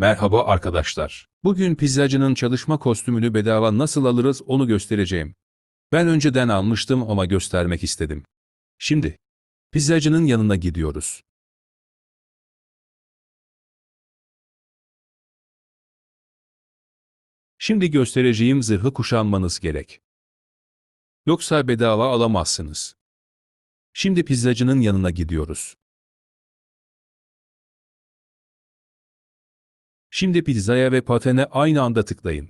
Merhaba arkadaşlar. Bugün pizzacının çalışma kostümünü bedava nasıl alırız onu göstereceğim. Ben önceden almıştım ama göstermek istedim. Şimdi, pizzacının yanına gidiyoruz. Şimdi göstereceğim zırhı kuşanmanız gerek. Yoksa bedava alamazsınız. Şimdi pizzacının yanına gidiyoruz. Şimdi pizzaya ve patene aynı anda tıklayın.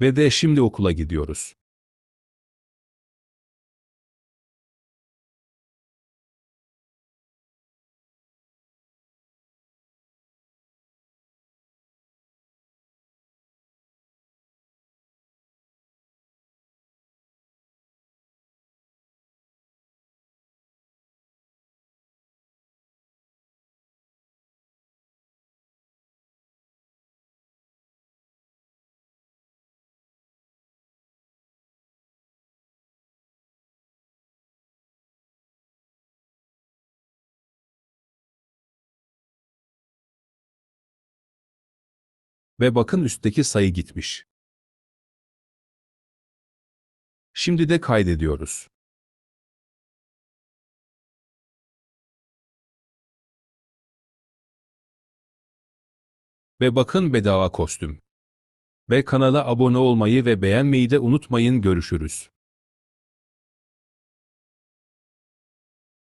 Ve de şimdi okula gidiyoruz. Ve bakın üstteki sayı gitmiş. Şimdi de kaydediyoruz. Ve bakın bedava kostüm. Ve kanala abone olmayı ve beğenmeyi de unutmayın görüşürüz.